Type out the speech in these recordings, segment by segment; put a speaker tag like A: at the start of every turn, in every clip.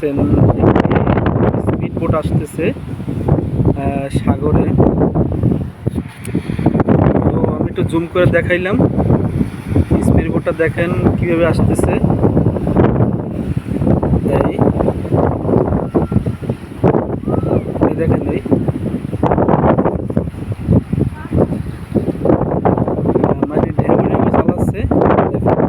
A: দেখতেছেন স্পিডবোট আসতেছে সাগরে। তো আমি একটু জুম করে দেখাইলাম। স্পিডবোটটা দেখেন কীভাবে আসতেছে এই এই দেখেন এই আহ, মানে ঢেউ ঢেউ চালাচ্ছে দেখেন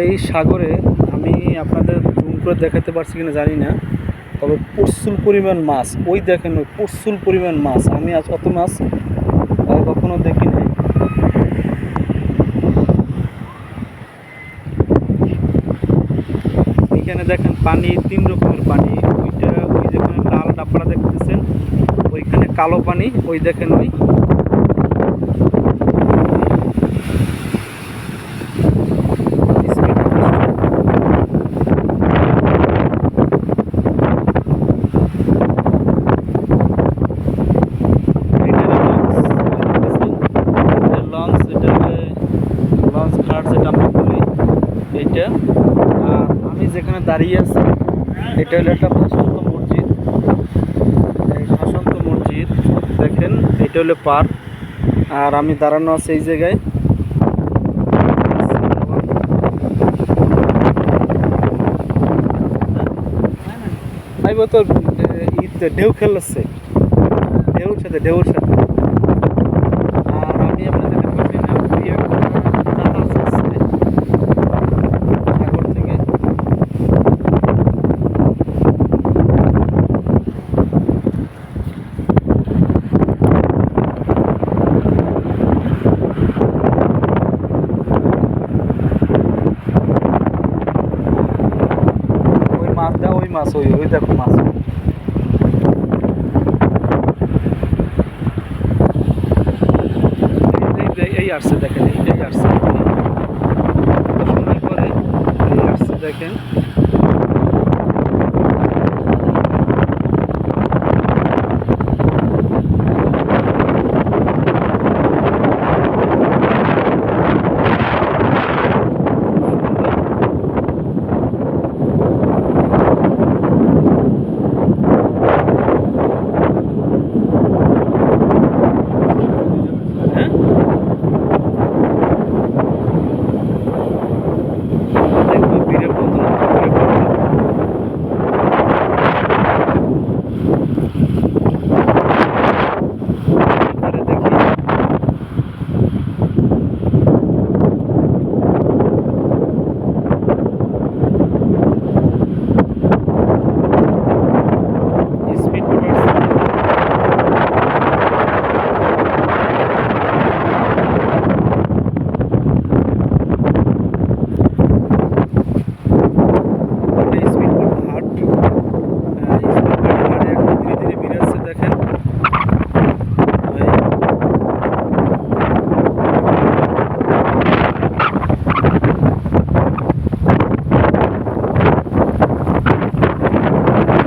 A: এই সাগরে আমি আপনাদের জুম করে দেখাতে পারছি কিনা জানি না, তবে প্রচুর পরিমাণ মাছ, ওই দেখেন ওই প্রচুর পরিমাণ মাছ, আমি আজ অত মাছ কখনো দেখি নাই এইখানে দেখেন পানি, তিন রকমের পানি, ওইটা ওই যেখানে লাল ডাবলা দেখতেছেন, ওইখানে কালো পানি, ওই দেখেন ওই। যেখানে দাঁড়িয়ে আছে, এটা হলো একটা ভাসন্ত মসজিদ। এই মসজিদ, দেখেন, এটা হলো পার্ক। আর আমি দাঁড়ানো আছি এই জায়গায়। ঢেউ খেলছে ঢেউর সাথে ঢেউর সাথে আর আমি আপনাদের বলছি না ওই একটা জাহাজ আসছে সাগর থেকে ওই মাছ ওই ওই দেখো মাছ। এই- আসছে দেখেন এই আসছে দেখেন।